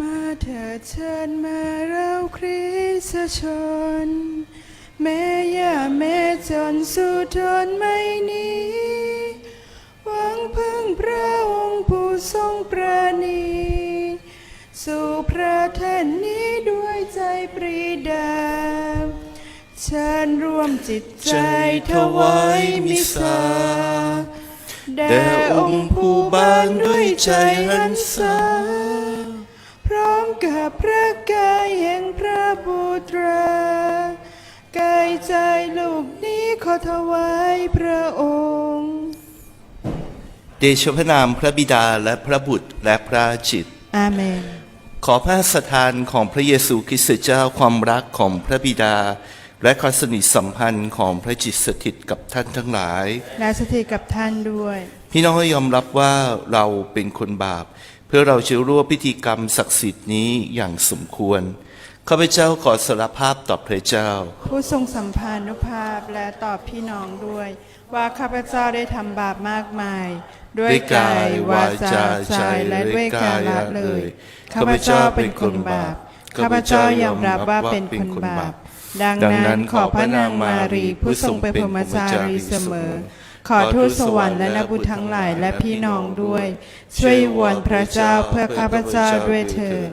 มาเถิดเชิญมาเราคริสชน แม่ย่าแม่จนสู้ทนมา เชิญร่วมจิตใจถวายมิสาแด่องค์ผู้บานด้วยใจหันษาพร้อมกับพระกายแห่งพระบุตรากายใจลูกนี้ขอถวายพระองค์ เดชพระนามพระบิดาและพระบุตรและพระจิต อาเมน ขอพระสถานของพระเยซูคริสต์เจ้าความรักของพระบิดา และความสนิทสัมพันธ์ของพระจิตสถิตกับท่านทั้งหลาย และสถิตกับท่านด้วย พี่น้องให้ยอมรับว่าเราเป็นคนบาป เพื่อเราจะร่วมพิธีกรรมศักดิ์สิทธิ์นี้อย่างสมควรข้าพเจ้าขอสารภาพต่อพระเจ้า ผู้ทรงสัมพันธภาพและตอบพี่น้องด้วย ว่าข้าพเจ้าได้ทำบาปมากมาย ด้วยกายวาจาใจและด้วยการละเลย ข้าพเจ้าเป็นคนบาป ข้าพเจ้ายอมรับว่าเป็นคนบาป ดังนั้นขอพระนางมารีผู้ทรงเป็นพรหมจารีเสมอ ขอทูตสวรรค์และนักบุญทั้งหลายและพี่น้องด้วย ช่วยวนพระเจ้าเพื่อข้าพเจ้าด้วยเถิด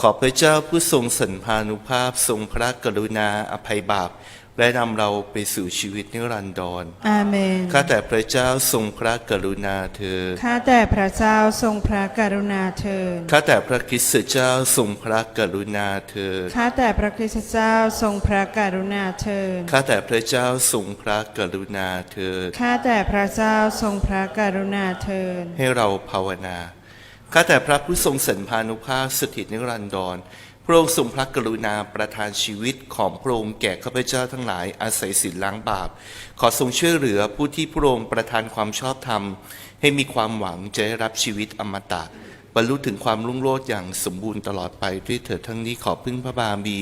ขอพระเจ้าผู้ทรงสันพานุภาพทรงพระกรุณาอภัยบาป และนำเราไปสู่ชีวิตนิรันดร อาเมน ข้าแต่พระเจ้าทรงพระกรุณาเธอข้าแต่พระเจ้าทรงพระกรุณาเถิด ข้าแต่พระคริสต์เจ้าทรงพระกรุณาเธอข้าแต่พระคริสตเจ้าทรงพระกรุณาเถิด ข้าแต่พระเจ้าทรงพระกรุณาเธอข้าแต่พระเจ้าทรงพระกรุณาเถิด ให้เราภาวนา ข้าแต่พระผู้ทรงสันพานุภาพสถิตนิรันดรพ ระองค์ทรงพระกรุณาประทานชีวิตของพระองค์แก่ข้าพเจ้าทั้งหลายอาศัยศีลล้างบาป ขอทรงช่วยเหลือผู้ที่พระองค์ประทานความชอบธรรม ให้มีความหวังจะได้รับชีวิตอมตะบรรลุถึงความรุ่งโรจน์อย่างสมบูรณ์ตลอดไปด้วยเถิดทั้งนี้ขอพึ่งพระบารมี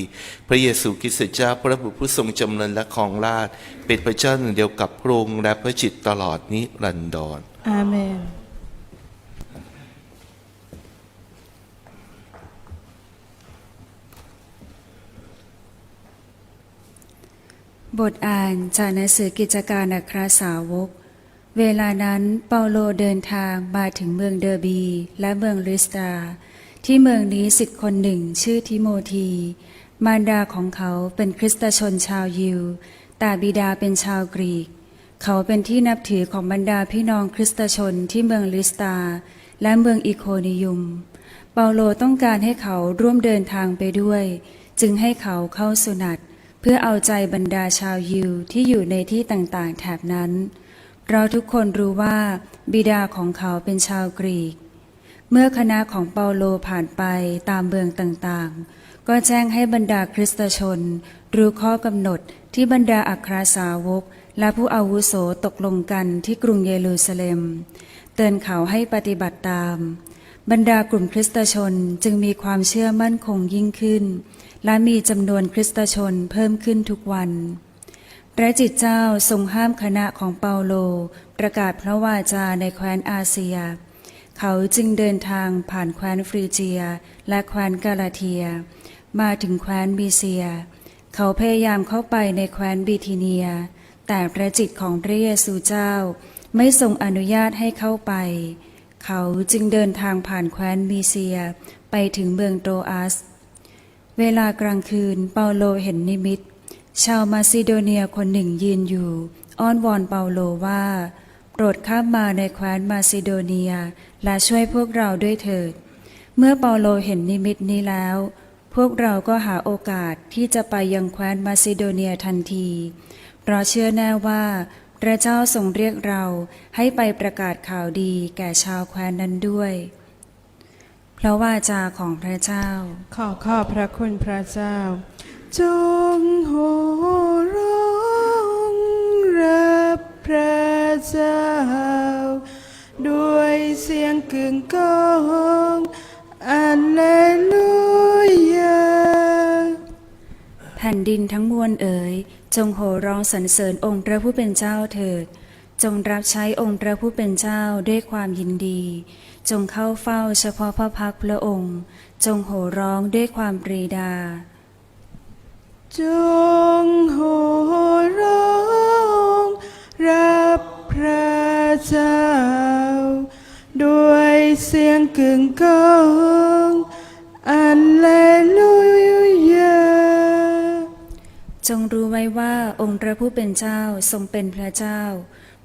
พระเยซูคริสต์เจ้าพระบุตรผู้ทรงจำเริญและครองราชเป็นพระเจ้าหนึ่งเดียวกับพระองค์และพระจิตตลอดนิรันดรอาเมน บทอ่านจากหนังสือกิจการอัครสาวก เวลานั้นเปาโลเดินทางมาถึงเมืองเดอร์บีและเมืองลิสตา ที่เมืองนี้สิทธิ์คนหนึ่งชื่อทิโมธี มารดาของเขาเป็นคริสตชนชาวยิว แต่บิดาเป็นชาวกรีก เขาเป็นที่นับถือของบรรดาพี่น้องคริสตชนที่เมืองลิสตา และเมืองอิโคนิยุม เปาโลต้องการให้เขาร่วมเดินทางไปด้วย จึงให้เขาเข้าสุนัต เพื่อเอาใจบรรดาชาวยิวที่อยู่ในที่ต่างๆ แถบนั้น เราทุกคนรู้ว่าบิดาของเขาเป็นชาวกรีก เมื่อคณะของเปาโลผ่านไปตามเมืองต่างๆ ก็แจ้งให้บรรดาคริสตชน รู้ข้อกำหนดที่บรรดาอัครสาวก และผู้อาวุโสตกลงกันที่กรุงเยรูซาเล็ม เตือนเขาให้ปฏิบัติตาม บรรดากลุ่มคริสตชนจึงมีความเชื่อมั่นคงยิ่งขึ้น และมีจำนวนคริสตชนเพิ่มขึ้นทุกวัน พระจิตเจ้าทรงห้ามคณะของเปาโล ประกาศพระวาจาในแคว้นอาเซีย เขาจึงเดินทางผ่านแคว้นฟรีเจีย และแคว้นกาลาเทีย มาถึงแคว้นบีเซีย เขาพยายามเข้าไปในแคว้นบีทีเนีย แต่พระจิตของพระเยซูเจ้าไม่ทรงอนุญาตให้เข้าไป เขาจึงเดินทางผ่านแคว้นมีเซียไปถึงเมืองโตอัส เวลากลางคืนเปาโลเห็นนิมิต ชาวมาซิโดเนียคนหนึ่งยืนอยู่ อ้อนวอนเปาโลว่า โปรดข้ามมาในแคว้นมาซิโดเนียและช่วยพวกเราด้วยเถิด เมื่อเปาโลเห็นนิมิตนี้แล้ว พวกเราก็หาโอกาสที่จะไปยังแคว้นมาซิโดเนียทันที เพราะเชื่อแน่ว่า พระเจ้าทรงเรียกเราให้ไปประกาศข่าวดีแก่ชาวแคว้นนั้นด้วย เพราะว่าจาของพระเจ้า ขอขอบพระคุณพระเจ้า จงโห่ร้องรับพระเจ้า ด้วยเสียงกึ่งก้องอัลเลลูยาแผ่นดินทั้งมวลเอ๋ย จงโห่ร้องสรรเสริญองค์พระผู้เป็นเจ้าเถิด จงรับใช้องค์พระผู้เป็นเจ้าด้วยความยินดี จงเข้าเฝ้าเฉพาะพระพักตร์พระองค์ จงโห่ร้องด้วยความปรีดา จงโห่ร้องรับพระเจ้า ด้วยเสียงกึ่งก้องอันเล จงรู้ไว้ว่าองค์พระผู้เป็นเจ้าทรงเป็นพระเจ้า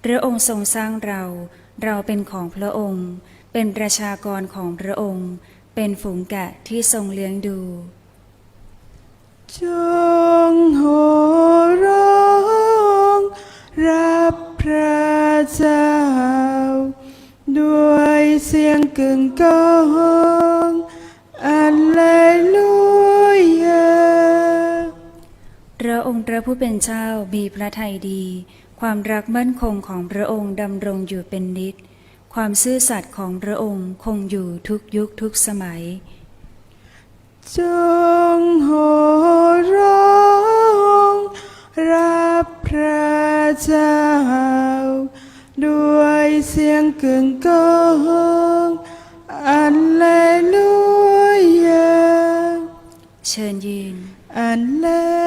พระองค์ทรงสร้างเรา เราเป็นของพระองค์ เป็นประชากรของพระองค์ เป็นฝูงแกะที่ทรงเลี้ยงดู จงโห่ร้องรับพระเจ้า ด้วยเสียงกึ่งก้อง ระองค์พระผู้เป็นเจ้ามีพระทัยดี ความรักมั่นคงของพระองค์ดำรงอยู่เป็นนิจ ความซื่อสัตย์ของพระองค์คงอยู่ทุกยุคทุกสมัย จงโห่ร้องรับพระเจ้า ด้วยเสียงกึ่งก้องอันเลลูยาเชิญยืนอันเลลู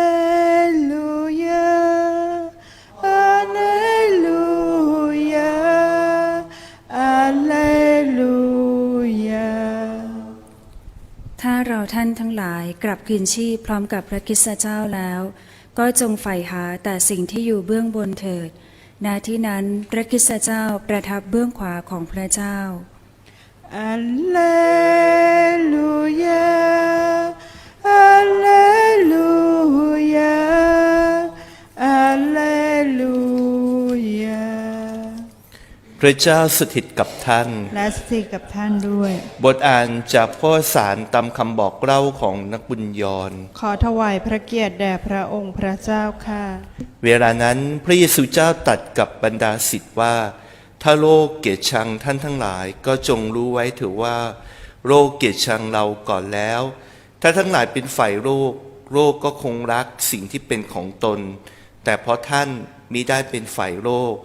านทั้งหลายกลับคืนชีพพร้อมกับพระคิสเจ้าแล้ว ก็จงใฝ่หาแต่สิ่งที่อยู่เบื้องบนเถิดณที่นั้นพระคิสเจ้าประทับเบื้องขวาของพระเจ้าอัลเลลูยาอัลเล พระเจ้าสถิตกับท่าน และสถิตกับท่านด้วย บทอ่านจากพ่อสารตามคำบอกเล่าของนักบุญยรขอถวายพระเกียรติแด่พระองค์พระเจ้าค่ะ เวลานั้นพระเยซูเจ้าตรัดกับบรรดาศิษย์ว่า ถ้าโลกเกลียดชังท่านทั้งหลายก็จงรู้ไว้เถือะว่า โลกเกลียดชังเราก่อนแล้ว ถ้าทั้งหลายเป็นฝ่ายโลก โลกก็คงรักสิ่งที่เป็นของตน แต่เพราะท่านมิได้เป็นฝ่ายโลก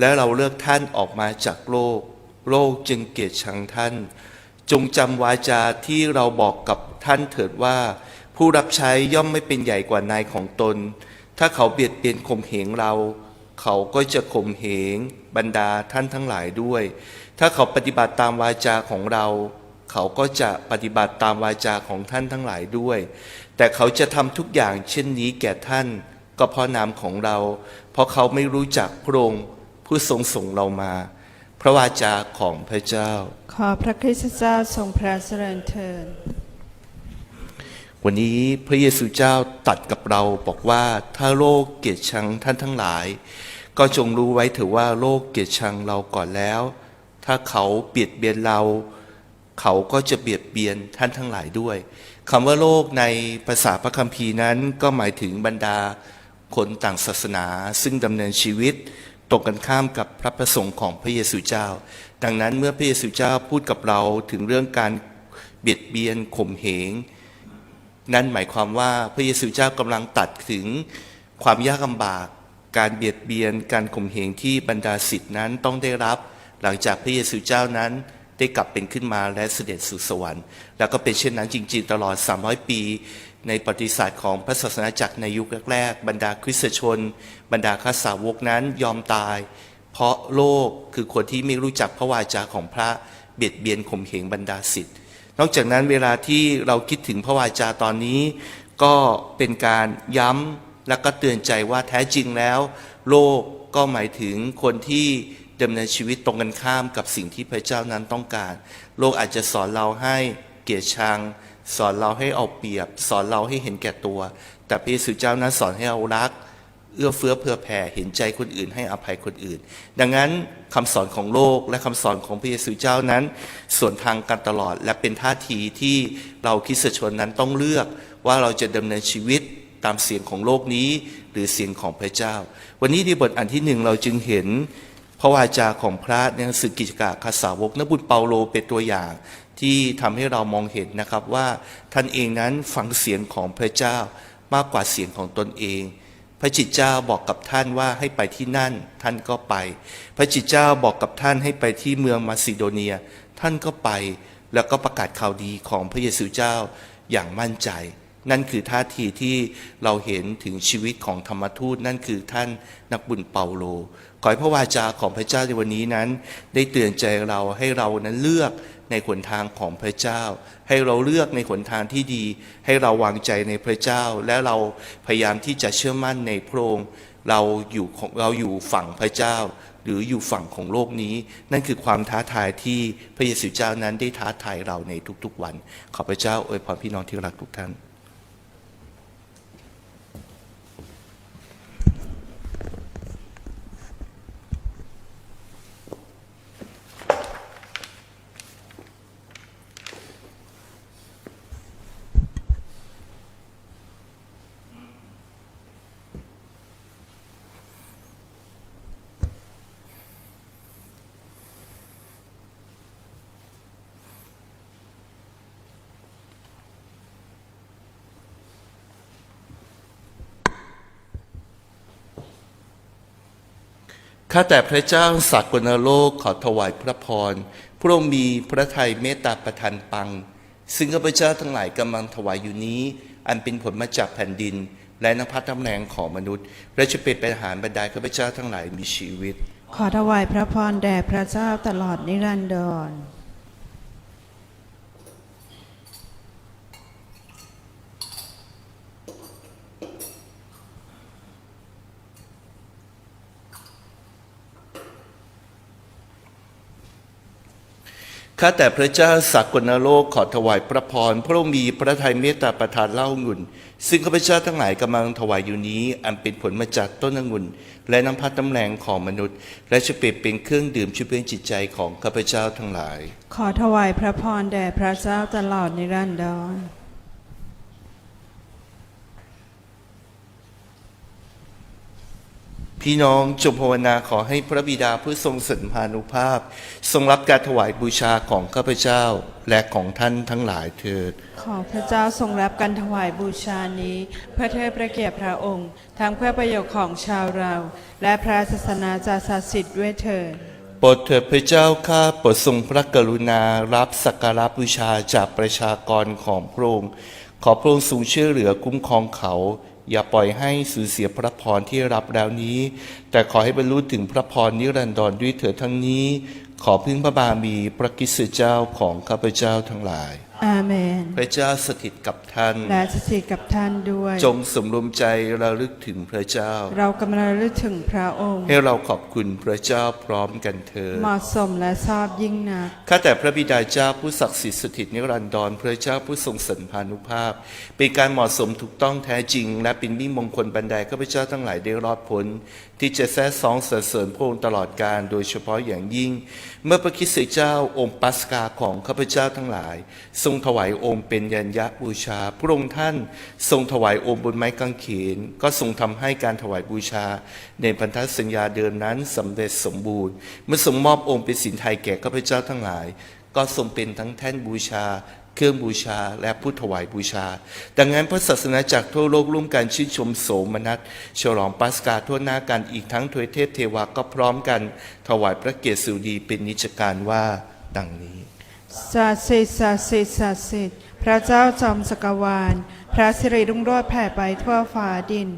และเราเลือกท่านออกมาจากโลก โลกจึงเกลียดชังท่าน จงจำวาจาที่เราบอกกับท่านเถิดว่า ผู้รับใช้ย่อมไม่เป็นใหญ่กว่านายของตน ถ้าเขาเบียดเบียนข่มเหงเรา เขาก็จะข่มเหงบรรดาท่านทั้งหลายด้วย ถ้าเขาปฏิบัติตามวาจาของเรา เขาก็จะปฏิบัติตามวาจาของท่านทั้งหลายด้วย แต่เขาจะทำทุกอย่างเช่นนี้แก่ท่าน ก็เพราะนามของเรา เพราะเขาไม่รู้จักพระองค์ ผู้ทรงส่งเรามา พระวาจาของพระเจ้า ขอพระคริสตเจ้าทรงพระเจริญเถิดวันนี้พระเยซูเจ้าตรัดกับเราบอกว่าถ้าโลกเกลียดชังท่านทั้งหลาย ก็จงรู้ไว้เถอะว่าโลกเกลียดชังเราก่อนแล้ว ถ้าเขาเบียดเบียนเรา เขาก็จะเบียดเบียนท่านทั้งหลายด้วยคำว่าโลกในภาษาพระคัมภีร์นั้นก็หมายถึงบรรดาคนต่างศาสนา ซึ่งดำเนินชีวิต ตรงกันข้ามกับพระประสงค์ของพระเยซูเจ้า ดังนั้นเมื่อพระเยซูเจ้าพูดกับเราถึงเรื่องการเบียดเบียนข่มเหง นั่นหมายความว่าพระเยซูเจ้ากำลังตัดถึงความยากลำบาก การเบียดเบียนการข่มเหงที่บรรดาศิษย์นั้นต้องได้รับ หลังจากพระเยซูเจ้านั้นได้กลับเป็นขึ้นมาและเสด็จสู่สวรรค์ แล้วก็เป็นเช่นนั้นจริง ๆ ตลอด 300 ปี ในประวัติศาสตร์ของพระศาสนาจักรในยุคแรกๆ บรรดาคริสตชน บรรดาข้าสาวกนั้นยอมตาย เพราะโลกคือคนที่ไม่รู้จักพระวาจาของพระเบียดเบียนข่มเหงบรรดาศิษย์นอกจากนั้นเวลาที่เราคิดถึงพระวาจาตอนนี้ ก็เป็นการย้ำและก็เตือนใจว่าแท้จริงแล้ว โลกก็หมายถึงคนที่ดำเนินชีวิตตรงกันข้ามกับสิ่งที่พระเจ้านั้นต้องการ โลกอาจจะสอนเราให้เกลียดชัง สอนเราให้เอาเปรียบ สอนเราให้เห็นแก่ตัว แต่พระเยซูเจ้านั้นสอนให้เรารัก เอื้อเฟื้อเผื่อแผ่เห็นใจคนอื่น ให้อภัยคนอื่น ดังนั้นคำสอนของโลกและคำสอนของพระเยซูเจ้านั้นส่วนทางกันตลอด และเป็นท่าทีที่เราคริสชนนั้นต้องเลือกว่าเราจะดำเนินชีวิตตามเสียงของโลกนี้ หรือเสียงของพระเจ้า วันนี้ในบทอันที่หนึ่งเราจึงเห็นพระวาจาของพระในหนังสือกิจการคาสาวกนบุตรเปาโลเป็นตัวอย่าง ที่ทำให้เรามองเห็นนะครับว่าท่านเองนั้นฟังเสียงของพระเจ้ามากกว่าเสียงของตนเอง พระจิตเจ้าบอกกับท่านว่าให้ไปที่นั่น ท่านก็ไป พระจิตเจ้าบอกกับท่านให้ไปที่เมืองมาซิโดเนีย ท่านก็ไปแล้วก็ประกาศข่าวดีของพระเยซูเจ้าอย่างมั่นใจ นั่นคือท่าทีที่เราเห็นถึงชีวิตของธรรมทูตนั่นคือท่านนักบุญเปาโล ขอให้พระวาจาของพระเจ้าในวันนี้นั้น ได้เตือนใจเราให้เรานั้นเลือก ในขนทางของพระเจ้า ให้เราเลือกในขนทางที่ดี ให้เราวางใจในพระเจ้า และเราพยายามที่จะเชื่อมั่นในพระองค์เราอยู่ของเราอยู่ฝั่งพระเจ้า หรืออยู่ฝั่งของโลกนี้ นั่นคือความท้าทายที่พระเยซูเจ้านั้นได้ท้าทายเราในทุกๆวัน ขอพระเจ้าอวยพรพี่น้องที่รักทุกท่าน ข้าแต่พระเจ้าสากลโลกขอถวายพระพร พระองค์มีพระทัยเมตตาประทานปัง ซึ่งข้าพเจ้าทั้งหลายกำลังถวายอยู่นี้ อันเป็นผลมาจากแผ่นดิน และนภัสตำแหน่งของมนุษย์ และจะเป็นเป็นอาหารบรรดาข้าพเจ้าทั้งหลายมีชีวิต ขอถวายพระพรแด่พระเจ้าตลอดนิรันดร ข้าแต่พระเจ้าสากลโลกขอถวายพระพรพระองค์มีพระทัยเมตตาประทานเล่าองุ่น ซึ่งข้าพเจ้าทั้งหลายกำลังถวายอยู่นี้ อันเป็นผลมาจากต้นองุ่น และน้ำพัดน้ำแรงของมนุษย์ และจะเปรียบเป็นเครื่องดื่มช่วยเป็นจิตใจของข้าพเจ้าทั้งหลาย ขอถวายพระพรแด่พระเจ้าตลอดนิรันดร พี่น้องจงภาวนาขอให้พระบิดาผู้ทรงสันพานุภาพ ทรงรับการถวายบูชาของข้าพเจ้าและของท่านทั้งหลายเถิด ขอพระเจ้าทรงรับการถวายบูชานี้ เพื่อเทิดพระเกียรติพระองค์ ทั้งเพื่อประโยชน์ของชาวเรา และพระศาสนาจาศักดิ์สิทธิ์ด้วยเถิดโปรดเถิดพระเจ้าข้าโปรดทรงพระกรุณารับสักการะบูชาจากประชากรของพระองค์ขอพระองค์ทรงช่วยเหลือคุ้มครองเขา อย่าปล่อยให้สูญเสียพระพรที่รับแล้วนี้ แต่ขอให้บรรลุถึงพระพรนิรันดรด้วยเถิดทั้งนี้ ขอพึ่งพระบารมีพระกิสเจ้าของข้าพเจ้าทั้งหลาย อาเมน พระเจ้าสถิตกับท่าน และสถิตกับท่านด้วย จงสมรวมใจระลึกถึงพระเจ้า เรากำลังระลึกถึงพระองค์ ให้เราขอบคุณพระเจ้าพร้อมกันเถิดเหมาะสมและชอบยิ่งนักข้าแต่พระบิดาเจ้าผู้ศักดิ์สิทธิ์สถิตนิรันดรพระเจ้าผู้ทรงสันพานุภาพ เป็นการเหมาะสมถูกต้องแท้จริง และเป็นมิ่งมงคลบันไดข้าพเจ้าทั้งหลายได้รอดพ้นที่จะแท้สองสรรเสริญพระองค์ตลอดกาลโดยเฉพาะอย่างยิ่ง เมื่อพระคริสต์เจ้าองค์ปัสกาของข้าพเจ้าทั้งหลายทรงถวายองค์เป็นยัญญะบูชา พระองค์ท่านทรงถวายองค์บนไม้กางเขน ก็ทรงทำให้การถวายบูชา ในพันธสัญญาเดิมนั้นสำเร็จสมบูรณ์ เมื่อทรงมอบองค์เป็นสินไทยแก่ข้าพเจ้าทั้งหลาย ก็ทรงเป็นทั้งแท่นบูชาเครื่องบูชาและผู้ถวายบูชา ดังนั้นพระศาสนาจากทั่วโลกร่วมกันชื่นชมโสมนัสฉลองปัสกาทั่วหน้ากันอีกทั้งทวยเทพเทวาก็พร้อมกัน ถวายพระเกียรติสุดีเป็นนิจการว่าดังนี้ ศักดิ์สิทธิ์ศักดิ์สิทธิ์ศักดิ์สิทธิ์พระเจ้าจอมสกวาล พระสิริรุ่งโรจน์แผ่ไปทั่วฟ้าดิน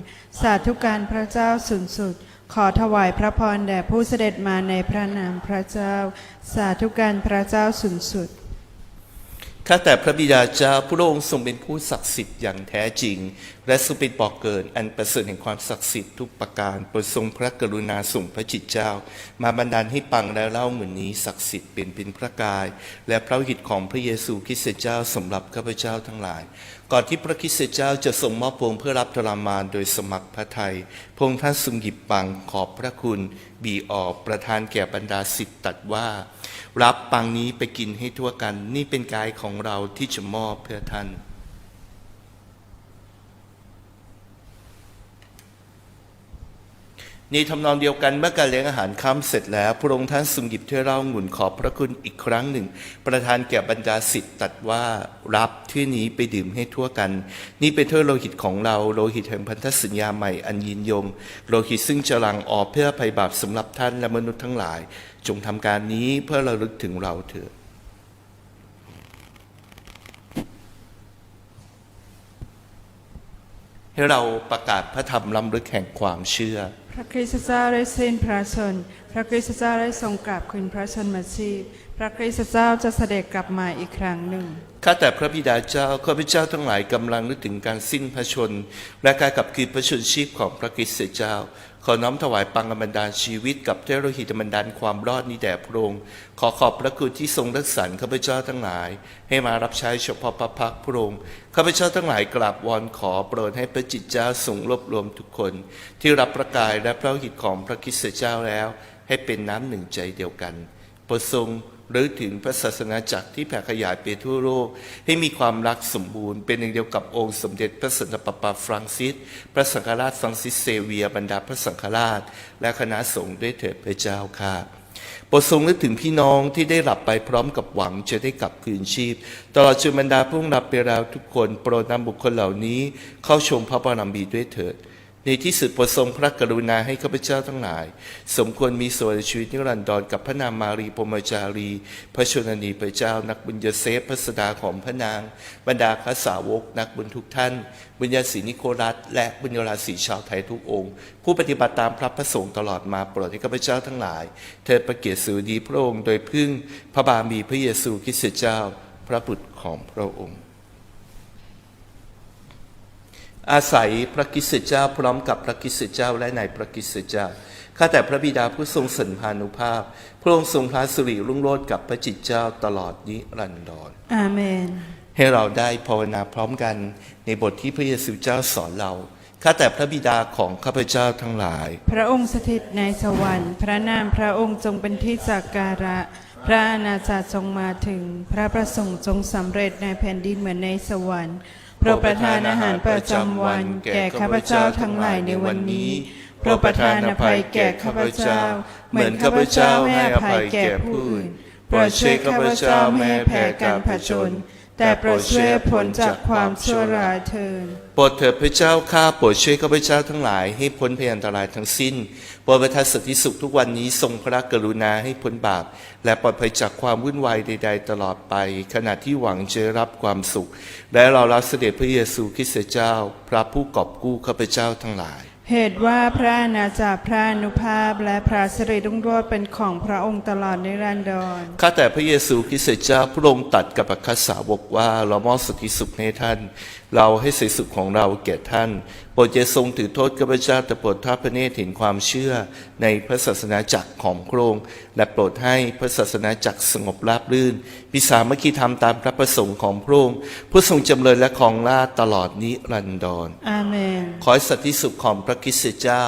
สาธุการพระเจ้าสูงสุด ขอถวายพระพรแด่ผู้เสด็จมาในพระนามพระเจ้า สาธุการพระเจ้าสูงสุด ข้าแต่พระบิดาเจ้าพระองค์ทรงเป็นผู้ศักดิ์สิทธิ์อย่างแท้จริง และสุเป็นบอกเกิน อันประเสริฐแห่งความศักดิ์สิทธิ์ทุกประการโปรดทรงพระกรุณาส่งพระจิตเจ้า มาบันดาลให้ปังและเล่าเหมือนนี้ศักดิ์สิทธิ์เป็นเป็นพระกาย และพระหิตของพระเยซูคริสต์เจ้าสำหรับข้าพเจ้าทั้งหลาย ก่อนที่พระคริสต์เจ้าจะส่งมอบพวงเพื่อรับทรมานโดยสมัครพระไทย พงค์ท่านสุงหยิบปังขอบพระคุณ บีออกประทานแก่บรรดาสิทธิ์ตัดว่า รับปังนี้ไปกินให้ทั่วกัน นี่เป็นกายของเราที่จะมอบเพื่อท่าน ในทำนองเดียวกันเมื่อการเลี้ยงอาหารค่ำเสร็จแล้ว พระองค์ท่านทรงหยิบถ้วยเหล้าองุ่นขอบพระคุณอีกครั้งหนึ่ง ประทานแก่บรรดาสิทธิ์ตัดว่ารับถ้วยนี้ไปดื่มให้ทั่วกัน นี่เป็นถ้วยโลหิตของเราโลหิตแห่งพันธสัญญาใหม่อันยินยงโลหิตซึ่งจะลังออกเพื่อภัยบาปสำหรับท่านและมนุษย์ทั้งหลาย จงทำการนี้เพื่อเราลึกถึงเราเถิดให้เราประกาศพระธรรมล้ำลึกแห่งความเชื่อ พระคริสต์เจ้าได้สิ้นพระชน พระคริสต์เจ้าได้ทรงกราบคืนพระชนมาชีพ พระคริสต์เจ้าจะเสด็จกลับมาอีกครั้งหนึ่ง ข้าแต่พระบิดาเจ้าข้าพเจ้าทั้งหลายกำลังนึกถึงการสิ้นพระชน และการกลับคืนพระชนชีพของพระคริสต์เจ้า ขอน้อมถวายปังกำบันดาลชีวิตกับเทโลหิตบันดาลความรอดนี้แด่พระองค์ ขอขอบพระคุณที่ทรงรักษาข้าพเจ้าทั้งหลาย ให้มารับใช้เฉพาะพระพักตร์พระองค์ ข้าพเจ้าทั้งหลายกราบวอนขอโปรดให้พระจิตเจ้าทรงรวบรวมทุกคน ที่รับประกายและพระหิตของพระคริสต์เจ้าแล้ว ให้เป็นน้ำหนึ่งใจเดียวกันโปรดทรง หรือถึงพระศาสนาจักรที่แผ่ขยายไปทั่วโลก ให้มีความรักสมบูรณ์เป็นหนึ่งเดียวกับองค์สมเด็จพระสันตะปาปาฟรังซิส พระสังฆราชฟรังซิสเซเวียบรรดาพระสังฆราช และคณะสงฆ์ด้วยเถิดพระเจ้าค่ะโปรดทรงนึกถึงพี่น้องที่ได้หลับไปพร้อมกับหวังจะได้กลับคืนชีพ ตลอดจนบรรดาผู้หลับไปแล้วทุกคน โปรดนำบุคคลเหล่านี้เข้าชมพระบารมีด้วยเถิด ในที่สุดโปรดทรงพระกรุณาให้ข้าพเจ้าทั้งหลาย สมควรมีส่วนในชีวิตนิรันดรกับพระนางมารีพมจารี พระชนนีพระเจ้า นักบุญยเซฟพระสดาของพระนาง บรรดาข้าสาวก นักบุญทุกท่าน บุญญาศรีนิโครัสและบุญญาราศีชาวไทยทุกองค์ ผู้ปฏิบัติตามพระประสงค์ตลอดมาโปรดให้ข้าพเจ้าทั้งหลายเถิดประเกียรติสุดีพระองค์โดยพึ่งพระบามีพระเยซูคริสต์เจ้า พระบุตรของพระองค์ อาศัยพระคริสต์เจ้า พร้อมกับพระคริสต์เจ้าและในพระคริสต์เจ้าข้าแต่พระบิดาผู้ทรงสันพานุภาพ พระองค์ทรงพระสิริรุ่งโรจน์กับพระจิตเจ้าตลอดนิรันดรอาเมน ให้เราได้ภาวนาพร้อมกันในบทที่พระเยซูเจ้าสอนเราข้าแต่พระบิดาของข้าพเจ้าทั้งหลาย พระองค์สถิตในสวรรค์ พระนามพระองค์จงเป็นที่สักการะ พระอาณาจักรทรงมาถึง พระประสงค์จงสำเร็จในแผ่นดินเหมือนในสวรรค์ โปรดประทานอาหารประจำวัน แก่ข้าพเจ้าทั้งหลายในวันนี้โปรดประทานอภัยแก่ข้าพเจ้า เหมือนข้าพเจ้าให้อภัยแก่ผู้อื่นโปรดช่วยข้าพเจ้าแม่แพ้การผจญ แต่โปรดช่วยผลจากความชั่วร้ายเถิดโปรดเถิดพระเจ้าข้าโปรดช่วยข้าพเจ้าทั้งหลายให้พ้นพยันตรายทั้งสิ้นโปรดประทานสติสุขทุกวันนี้ทรงพระกรุณาให้พ้นบาป และปลอดภัยจากความวุ่นวายใด ๆ ตลอดไป ขณะที่หวังจะรับความสุข และเรารับเสด็จพระเยซูคริสต์เจ้า พระผู้กอบกู้ข้าพเจ้าทั้งหลาย เหตุว่าพระอาณาจักรพระอนุภาพและพระสิริรุ่งโรจน์เป็นของพระองค์ตลอดนิรันดรข้าแต่พระเยซูคริสต์เจ้าพระองค์ตัดกับอัคสาวกว่าเรามอบสุทธิสุขให้ท่าน เราให้สิทธิสุขของเราแก่ท่าน โปรดจะทรงถือโทษข้าพเจ้าแต่โปรดทอดพระเนตรเห็นความเชื่อในพระศาสนาจักรของพระองค์และโปรดให้พระศาสนาจักรสงบราบรื่นพิสามัคคีธรรมตามพระประสงค์ของพระองค์ผู้ทรงจำเริญและครองราชย์ตลอดนิรันดรอาเมน ขอให้สันติสุขของพระคริสต์เจ้า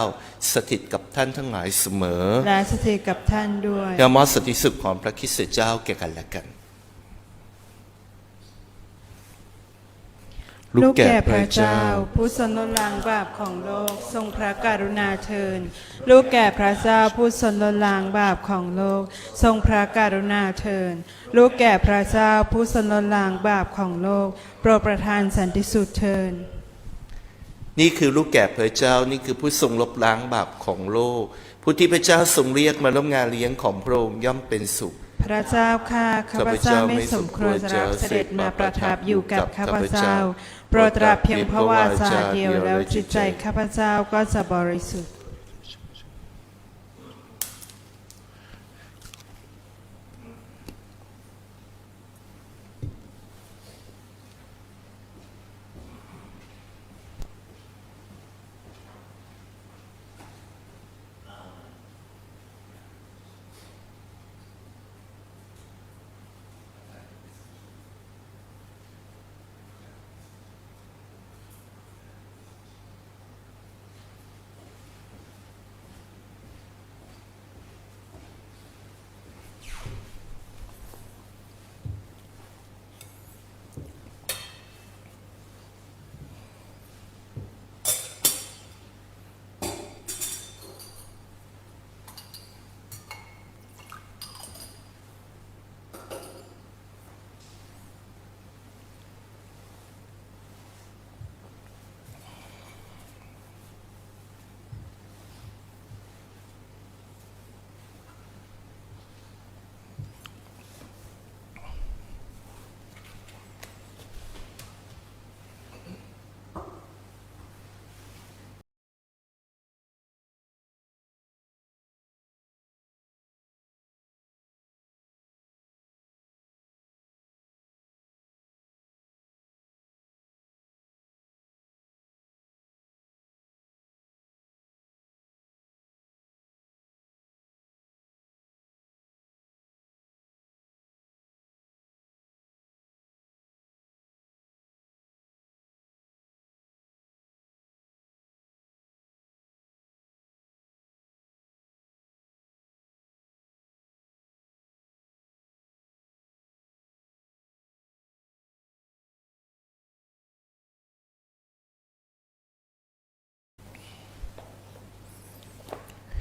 สถิตกับท่านทั้งหลายเสมอ และสถิตกับท่านด้วยอย่ามอบสันติสุขของพระคริสต์เจ้าแก่กันและกัน ลูกแก่พระเจ้า ผู้ทรงลดล้างบาปของโลก ทรงพระกรุณาเทินลูกแก่พระเจ้าผู้ทรงลดล้างบาปของโลก ทรงพระกรุณาเทินลูกแก่พระเจ้าผู้ทรงลดล้างบาปของโลก โปรดประทานสันติสุขเทินนี่คือลูกแก่พระเจ้านี่คือผู้ทรงลบล้างบาปของโลก ผู้ที่พระเจ้าทรงเรียกมาร่วมงานเลี้ยงของพระองค์ย่อมเป็นสุข พระเจ้าข้าข้าพเจ้าไม่สมควรจะรับเสด็จมาประทับอยู่กับข้าพเจ้า โปรดตรับเพียงพระวาจาเดียวแล้วจิตใจข้าพเจ้าก็จะบริสุทธิ์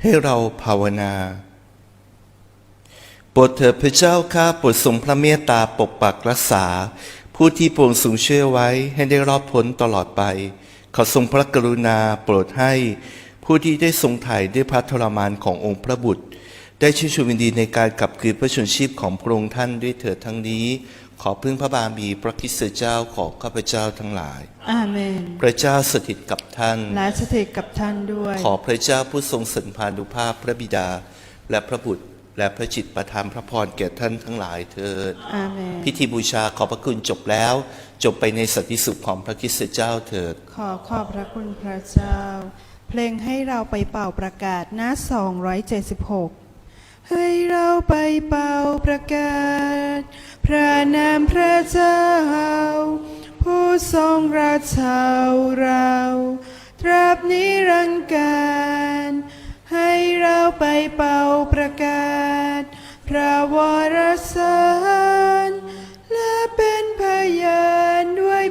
ให้เราภาวนาโปรดเถิดพระเจ้าข้าโปรดทรงพระเมตตาปกปักรักษา ผู้ที่โปรดทรงเชื่อไว้ให้ได้รอดพ้นตลอดไป ขอทรงพระกรุณาโปรดให้ ผู้ที่ได้ทรงไถ่ด้วยพระทรมานขององค์พระบุตร ได้ชื่นชมยินดีในการกลับคืนพระชนชีพของพระองค์ท่านด้วยเถิดทั้งนี้ ขอพึ่งพระบารมีพระคริสต์เจ้าของข้าพเจ้าทั้งหลาย อาเมน พระเจ้าสถิตกับท่าน และสถิตกับท่านด้วย ขอพระเจ้าผู้ทรงสันพานุภาพพระบิดา และพระบุตร และพระจิตประทานพระพรแก่ท่านทั้งหลายเถิด อาเมน พิธีบูชาขอบพระคุณจบแล้ว จบไปในสันติสุขของพระคริสต์เจ้าเถิด ขอขอบพระคุณพระเจ้า เพลงให้เราไปเป่าประกาศหน้า 276 ให้เราไปเป่าประกาศ พระนามพระเจ้า ผู้ทรงรักชาวเราตราบนิรันดร์การ ให้เราไปเป่าประกาศ พระวรสารและเป็นพยานด้วย